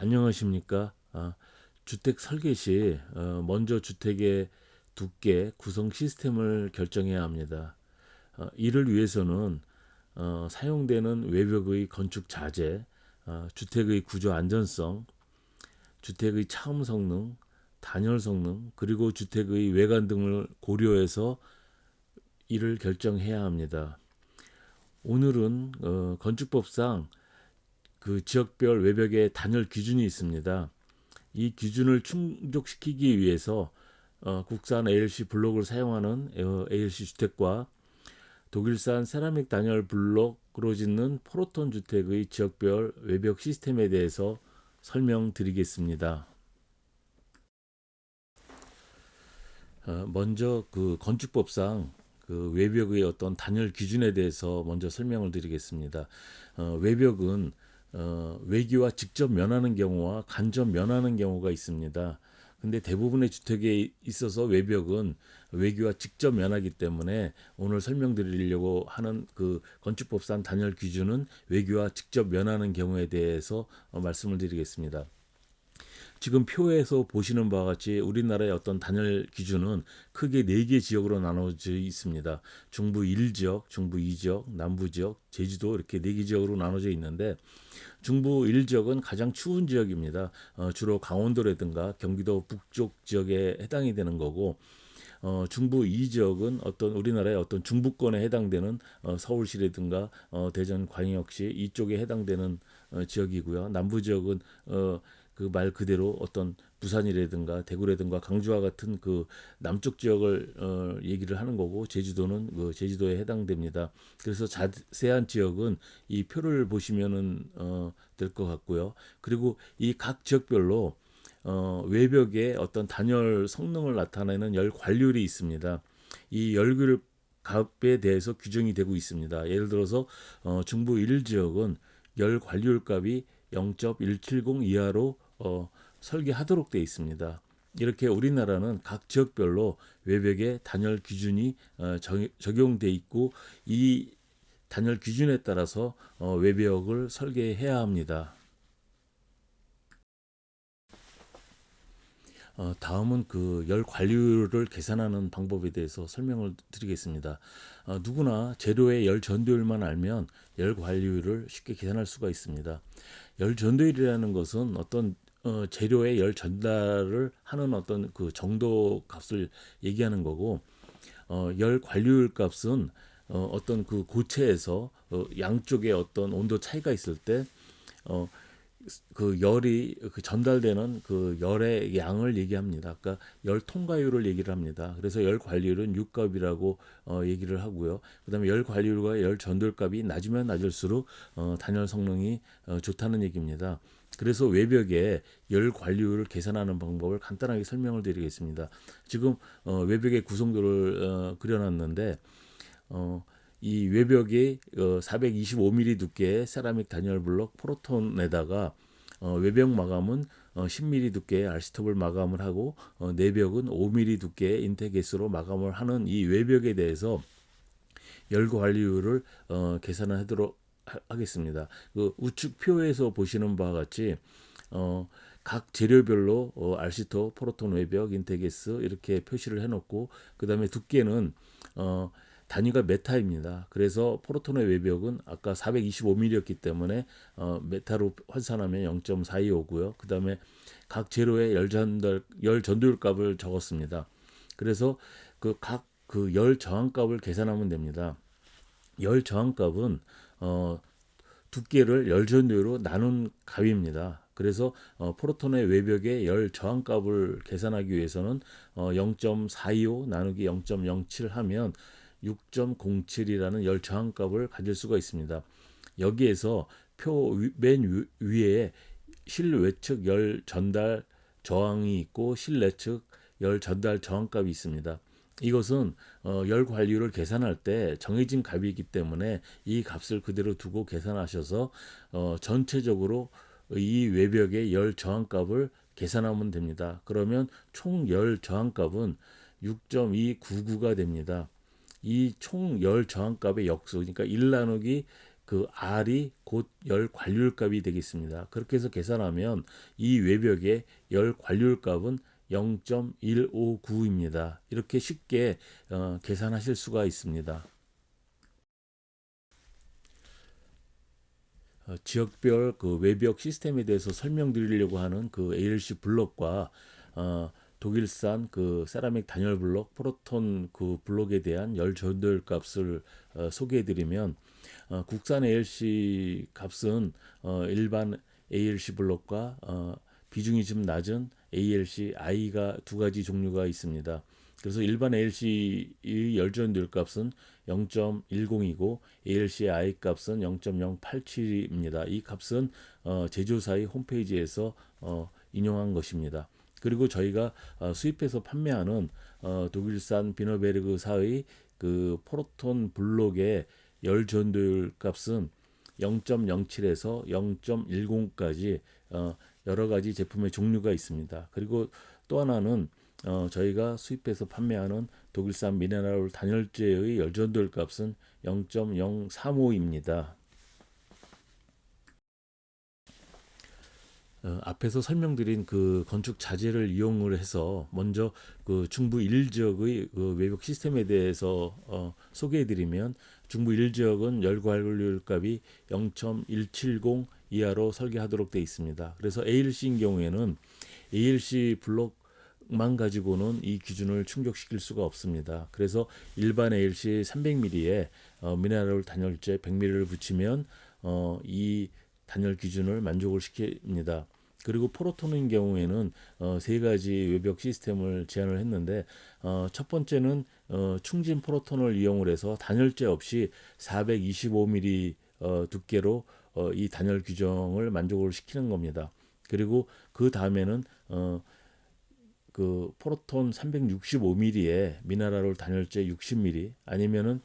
안녕하십니까? 아, 주택 설계 시 어, 먼저 주택의 두께, 구성 시스템을 결정해야 합니다. 어, 이를 위해서는 어, 사용되는 외벽의 건축 자재, 어, 주택의 구조 안전성, 주택의 차음 성능, 단열 성능, 그리고 주택의 외관 등을 고려해서 이를 결정해야 합니다. 오늘은 어, 건축법상 그 지역별 외벽의 단열 기준이 있습니다. 이 기준을 충족시키기 위해서 어, 국산 ALC 블록을 사용하는 어, ALC 주택과 독일산 세라믹 단열 블록으로 짓는 포로톤 주택의 지역별 외벽 시스템에 대해서 설명드리겠습니다. 어, 먼저 그 건축법상 그 외벽의 어떤 단열 기준에 대해서 먼저 설명을 드리겠습니다. 어, 외벽은 어, 외기와 직접 면하는 경우와 간접 면하는 경우가 있습니다. 근데 대부분의 주택에 있어서 외벽은 외기와 직접 면하기 때문에 오늘 설명드리려고 하는 그 건축법상 단열 기준은 외기와 직접 면하는 경우에 대해서 어, 말씀을 드리겠습니다. 지금 표에서 보시는 바와 같이 우리나라의 어떤 단열 기준은 크게 네 개 지역으로 나눠져 있습니다. 중부 1지역, 중부 2지역, 남부 지역, 제주도 이렇게 네 개 지역으로 나눠져 있는데 중부 1지역은 가장 추운 지역입니다. 어, 주로 강원도라든가 경기도 북쪽 지역에 해당이 되는 거고 어, 중부 2지역은 어떤 우리나라의 어떤 중부권에 해당되는 어, 서울시라든가 어, 대전 광역시 이쪽에 해당되는 어, 지역이고요. 남부 지역은 어, 그 말 그대로 어떤 부산이라든가 대구라든가 강주와 같은 그 남쪽 지역을 어, 얘기를 하는 거고 제주도는 그 제주도에 해당됩니다. 그래서 자세한 지역은 이 표를 보시면은 어, 될 것 같고요. 그리고 이 각 지역별로 어, 외벽에 어떤 단열 성능을 나타내는 열 관리율이 있습니다. 이 열귤 값에 대해서 규정이 되고 있습니다. 예를 들어서 어, 중부 1 지역은 열 관리율 값이 0.170 이하로 어, 설계하도록 되어 있습니다. 이렇게 우리나라는 각 지역별로 외벽에 단열 기준이 어, 적용돼 있고 이 단열 기준에 따라서 어, 외벽을 설계해야 합니다. 어, 다음은 그 열 관리율을 계산하는 방법에 대해서 설명을 드리겠습니다. 어, 누구나 재료의 열 전도율만 알면 열 관리율을 쉽게 계산할 수가 있습니다. 열 전도율이라는 것은 어떤 어, 재료의 열 전달을 하는 어떤 그 정도 값을 얘기하는 거고 어, 열 관리율 값은 어, 어떤 그 고체에서 어, 양쪽에 어떤 온도 차이가 있을 때 어, 그 열이 그 전달되는 그 열의 양을 얘기합니다. 그러니까 열 통과율을 얘기를 합니다. 그래서 열 관리율은 6값이라고 어, 얘기를 하고요. 그다음에 열 관리율과 열 전도율값이 낮으면 낮을수록 어, 단열 성능이 어, 좋다는 얘기입니다. 그래서 외벽에 열 관리율을 계산하는 방법을 간단하게 설명을 드리겠습니다. 지금 어, 외벽의 구성도를 어, 그려놨는데 어, 이 외벽이 어, 425mm 두께의 세라믹 단열 블록 포로톤에다가 어, 외벽 마감은 어, 10mm 두께의 알스톱을 마감을 하고 어, 내벽은 5mm 두께의 인테게스로 마감을 하는 이 외벽에 대해서 열 관리율을 어, 계산을 하도록 하겠습니다. 그 우측표에서 보시는 바와 같이 어, 각 재료별로 어, 알시토, 포로톤 외벽, 인테게스 이렇게 표시를 해놓고 그 다음에 두께는 어, 단위가 메타입니다. 그래서 포로톤의 외벽은 아까 425mm였기 때문에 어, 메타로 환산하면 0.425고요. 그 다음에 각 재료의 열 전달 열 전도율 값을 적었습니다. 그래서 그 각 그 열 저항 값을 계산하면 됩니다. 열 저항 값은 어, 두께를 열 전도율로 나눈 값입니다. 그래서 어, 포로톤의 외벽의 열 저항 값을 계산하기 위해서는 어, 0.425 나누기 0.07 하면 6.07이라는 열 저항 값을 가질 수가 있습니다. 여기에서 표 맨 위에 실외측 열 전달 저항이 있고 실내측 열 전달 저항값이 있습니다. 이것은 어, 열 관리율을 계산할 때 정해진 값이기 때문에 이 값을 그대로 두고 계산하셔서 어, 전체적으로 이 외벽의 열 저항값을 계산하면 됩니다. 그러면 총 열 저항값은 6.299가 됩니다. 이 총 열 저항값의 역수, 그러니까 1 나누기 그 R이 곧 열 관료율 값이 되겠습니다. 그렇게 해서 계산하면 이 외벽의 열 관료율 값은 0.159입니다. 이렇게 쉽게 어, 계산하실 수가 있습니다. 어, 지역별 그 외벽 시스템에 대해서 설명드리려고 하는 그 ALC 블록과 어, 독일산 그 세라믹 단열 블록, 프로톤 그 블록에 대한 열 전도율 값을 어, 소개해드리면 어, 국산 ALC 값은 어, 일반 ALC 블록과 어, 비중이 좀 낮은 ALC I가 두 가지 종류가 있습니다. 그래서 일반 ALC의 열전도율 값은 0.10이고 ALC I 값은 0.087입니다. 이 값은 어, 제조사의 홈페이지에서 어, 인용한 것입니다. 그리고 저희가 어, 수입해서 판매하는 어, 독일산 비너베르그사의 그 포로톤 블록의 열 전도율 값은 0.07에서 0.10까지 어, 여러 가지 제품의 종류가 있습니다. 그리고 또 하나는 어, 저희가 수입해서 판매하는 독일산 미네랄 단열재의 열 전도율 값은 0.035입니다. 어, 앞에서 설명드린 그 건축 자재를 이용을 해서 먼저 그 중부 1 지역의 그 외벽 시스템에 대해서 어, 소개해드리면 중부 1 지역은 열관료율 값이 0.170 이하로 설계하도록 되어 있습니다. 그래서 ALC인 경우에는 ALC 블록만 가지고는 이 기준을 충족시킬 수가 없습니다. 그래서 일반 ALC 300mm에 어, 미네랄 단열재 100mm를 붙이면 어, 이 단열 기준을 만족을 시킵니다. 그리고 포로톤인 경우에는 어, 세 가지 외벽 시스템을 제안을 했는데 어, 첫 번째는 어, 충진 포로톤을 이용을 해서 단열재 없이 425mm 어, 두께로 어, 이 단열 규정을 만족을 시키는 겁니다. 그리고 그 다음에는 어, 그 포로톤 365mm에 미나라롤 단열재 60mm 아니면은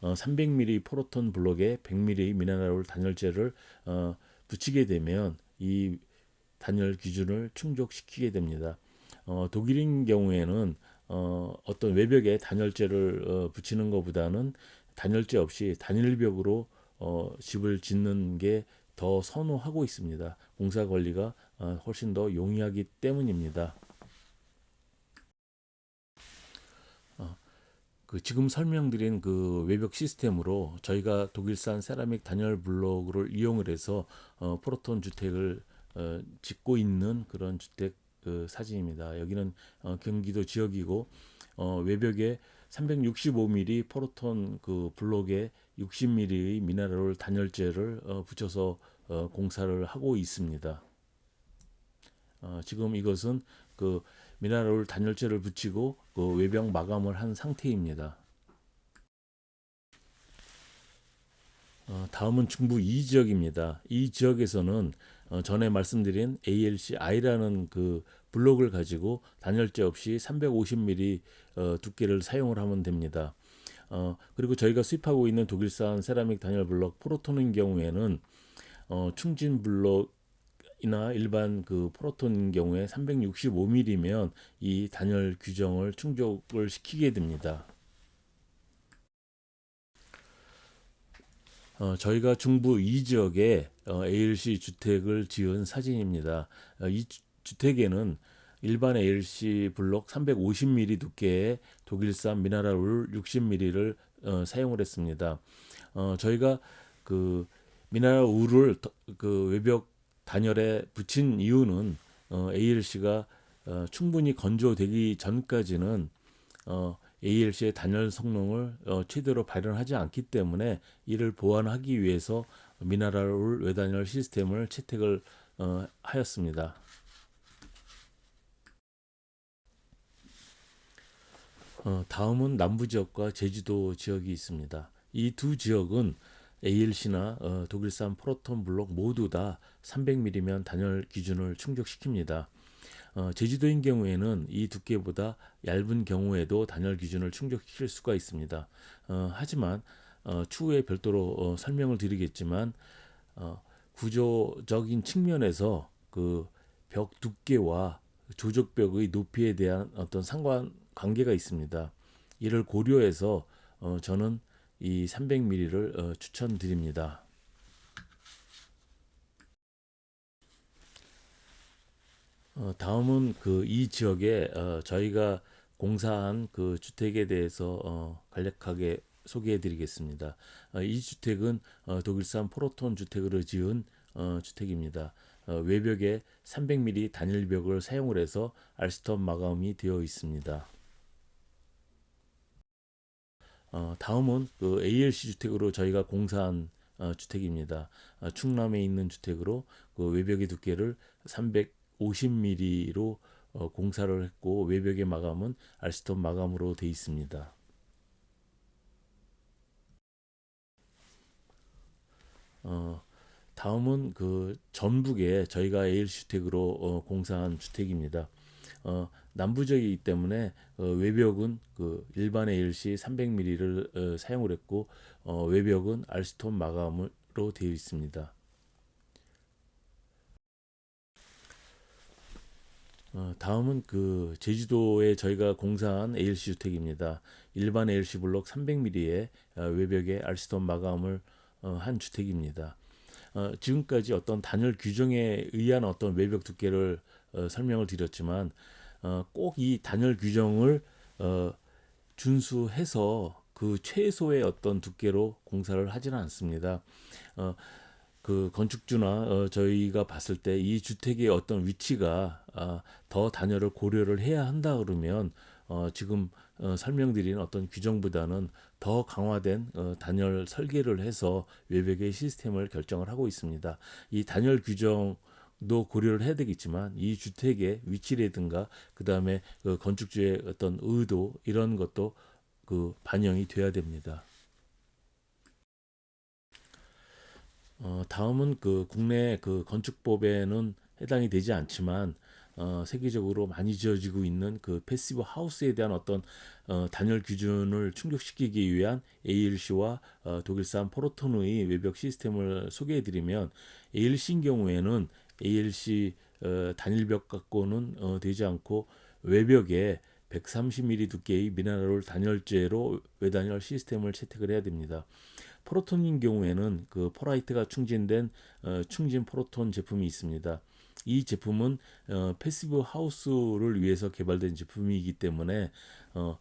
어, 300mm 포로톤 블록에 100mm 미네랄 단열재를 어, 붙이게 되면 이 단열 기준을 충족시키게 됩니다. 어, 독일인 경우에는 어, 어떤 외벽에 단열재를 어, 붙이는 것보다는 단열재 없이 단일벽으로 어, 집을 짓는 게 더 선호하고 있습니다. 공사 관리가 어, 훨씬 더 용이하기 때문입니다. 그 지금 설명드린 그 외벽 시스템으로 저희가 독일산 세라믹 단열 블록을 이용을 해서 어, 프로톤 주택을 어, 짓고 있는 그런 주택 그 사진입니다. 여기는 어, 경기도 지역이고 어, 외벽에 365mm 포로톤 그 블록에 60mm의 미네랄 단열재를 어, 붙여서 어, 공사를 하고 있습니다. 어, 지금 이것은 그 미네랄 단열재를 붙이고 그 외벽 마감을 한 상태입니다. 어, 다음은 중부 2지역입니다. 이 지역에서는 어, 전에 말씀드린 ALC-I라는 그 블록을 가지고 단열재 없이 350mm 어, 두께를 사용을 하면 됩니다. 어, 그리고 저희가 수입하고 있는 독일산 세라믹 단열 블록 프로톤인 경우에는 어, 충진 블록이나 일반 그 프로톤인 경우에 365mm면 이 단열 규정을 충족을 시키게 됩니다. 어, 저희가 중부 이 지역에 어, ALC 주택을 지은 사진입니다. 어, 이 주, 주택에는 일반 ALC 블록 350mm 두께의 독일산 미나랄 울 60mm를 어, 사용을 했습니다. 어, 저희가 그 미나랄 울을 그 외벽 단열에 붙인 이유는 어, ALC가 어, 충분히 건조되기 전까지는 어, ALC의 단열 성능을 어, 최대로 발현하지 않기 때문에 이를 보완하기 위해서 미나랄 외단열 시스템을 채택을 어, 하였습니다. 어, 다음은 남부 지역과 제주도 지역이 있습니다. 이 두 지역은 ALC나 어, 독일산 프로톤 블록 모두 다 300mm면 단열 기준을 충족시킵니다. 어, 제주도인 경우에는 이 두께보다 얇은 경우에도 단열 기준을 충족시킬 수가 있습니다. 어, 하지만 어, 추후에 별도로 어, 설명을 드리겠지만 어, 구조적인 측면에서 그 벽 두께와 조적벽의 높이에 대한 어떤 상관 관계가 있습니다. 이를 고려해서 어, 저는 이 300ml를 어, 추천드립니다. 어, 다음은 그 이 지역에 어, 저희가 공사한 그 주택에 대해서 어, 간략하게 소개해 드리겠습니다. 어, 이 주택은 어, 독일산 포로톤 주택으로 지은 어, 주택입니다. 어, 외벽에 300mm 단일벽을 사용을 해서 알스톤 마감이 되어 있습니다. 어, 다음은 그 ALC 주택으로 저희가 공사한 어, 주택입니다. 어, 충남에 있는 주택으로 그 외벽의 두께를 350mm로 어, 공사를 했고 외벽의 마감은 알스톤 마감으로 되어 있습니다. 어, 다음은 그 전북에 저희가 ALC 주택으로 어, 공사한 주택입니다. 어, 남부적이기 때문에 어, 외벽은 그 일반 ALC 300mm를 어, 사용을 했고 어, 외벽은 알스톤 마감으로 되어 있습니다. 어, 다음은 그 제주도에 저희가 공사한 ALC 주택입니다. 일반 ALC 블록 300mm의 어, 외벽에 알스톤 마감을 어, 한 주택입니다. 어, 지금까지 어떤 단열 규정에 의한 어떤 외벽 두께를 어, 설명을 드렸지만 어, 꼭 이 단열 규정을 어, 준수해서 그 최소의 어떤 두께로 공사를 하지는 않습니다. 어, 그 건축주나 어, 저희가 봤을 때 이 주택의 어떤 위치가 아, 더 단열을 고려를 해야 한다 그러면 어, 지금 어, 설명드린 어떤 규정보다는 더 강화된 어, 단열 설계를 해서 외벽의 시스템을 결정을 하고 있습니다. 이 단열 규정 도 고려를 해야 되겠지만 이 주택의 위치라든가 그 다음에 그 건축주의 어떤 의도 이런 것도 그 반영이 돼야 됩니다. 어, 다음은 그 국내 그 건축법에는 해당이 되지 않지만 어, 세계적으로 많이 지어지고 있는 그 패시브 하우스에 대한 어떤 어, 단열 기준을 충족시키기 위한 ALC와 어, 독일산 포로톤의 외벽 시스템을 소개해드리면 ALC인 경우에는 ALC 어, 단일벽 갖고는 어, 되지 않고 외벽에 130mm 두께의 미네랄 단열재로 외단열 시스템을 채택을 해야 됩니다. 프로톤인 경우에는 그 포라이트가 충진된 어, 충진 프로톤 제품이 있습니다. 이 제품은 어, 패시브 하우스를 위해서 개발된 제품이기 때문에 어,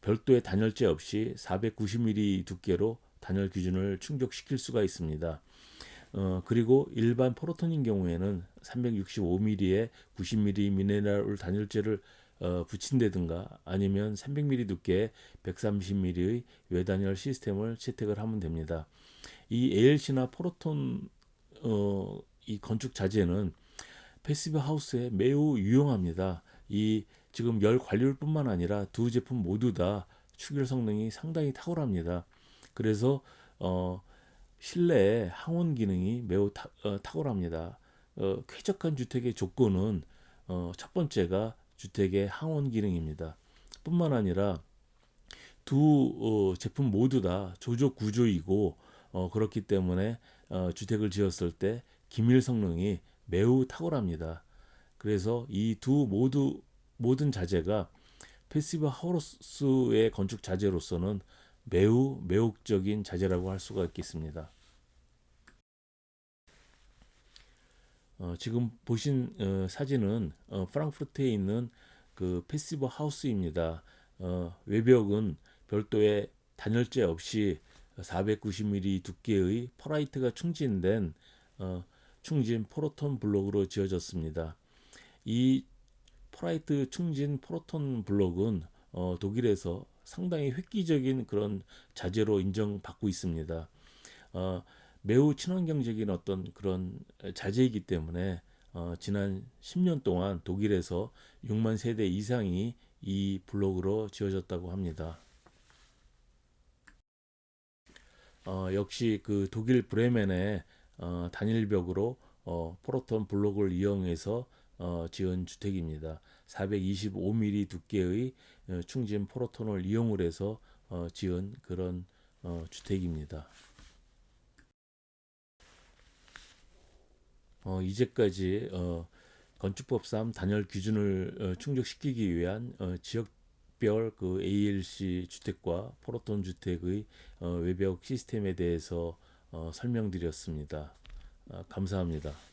별도의 단열재 없이 490mm 두께로 단열 기준을 충족시킬 수가 있습니다. 어, 그리고 일반 포로톤인 경우에는 365mm에 90mm 미네랄 단열재를 어, 붙인다든가 아니면 300mm 두께의 130mm의 외단열 시스템을 채택을 하면 됩니다. 이 ALC나 포로톤 어, 이 건축 자재는 패시브 하우스에 매우 유용합니다. 이 지금 열 관리율뿐만 아니라 두 제품 모두 다 추결 성능이 상당히 탁월합니다. 그래서 어, 실내 항원 기능이 매우 타, 어, 탁월합니다. 어, 쾌적한 주택의 조건은 어, 첫 번째가 주택의 항원 기능입니다. 뿐만 아니라 두 어, 제품 모두 다 조조 구조이고 어, 그렇기 때문에 어, 주택을 지었을 때 기밀 성능이 매우 탁월합니다. 그래서 이 두 모두 모든 자재가 패시브 하우스의 건축 자재로서는 매우 매혹적인 자재라고 할 수가 있겠습니다. 어, 지금 보신 어, 사진은 어, 프랑크푸르트에 있는 그 패시브 하우스입니다. 어, 외벽은 별도의 단열재 없이 490mm 두께의 퍼라이트가 충진된 어, 충진 포로톤 블록으로 지어졌습니다. 이 포라이트 충진 포로톤 블록은 어, 독일에서 상당히 획기적인 그런 자재로 인정받고 있습니다. 어, 매우 친환경적인 어떤 그런 자재이기 때문에 어, 지난 10년 동안 독일에서 6만 세대 이상이 이 블록으로 지어졌다고 합니다. 어, 역시 그 독일 브레멘의 어, 단일벽으로 어, 포로톤 블록을 이용해서 어, 지은 주택입니다. 425mm 두께의 어, 충진 포로톤을 이용을 해서 어, 지은 그런 어, 주택입니다. 어, 이제까지 어, 건축법상 단열 기준을 어, 충족시키기 위한 어, 지역별 그 ALC 주택과 포로톤 주택의 어, 외벽 시스템에 대해서 어, 설명드렸습니다. 아, 감사합니다.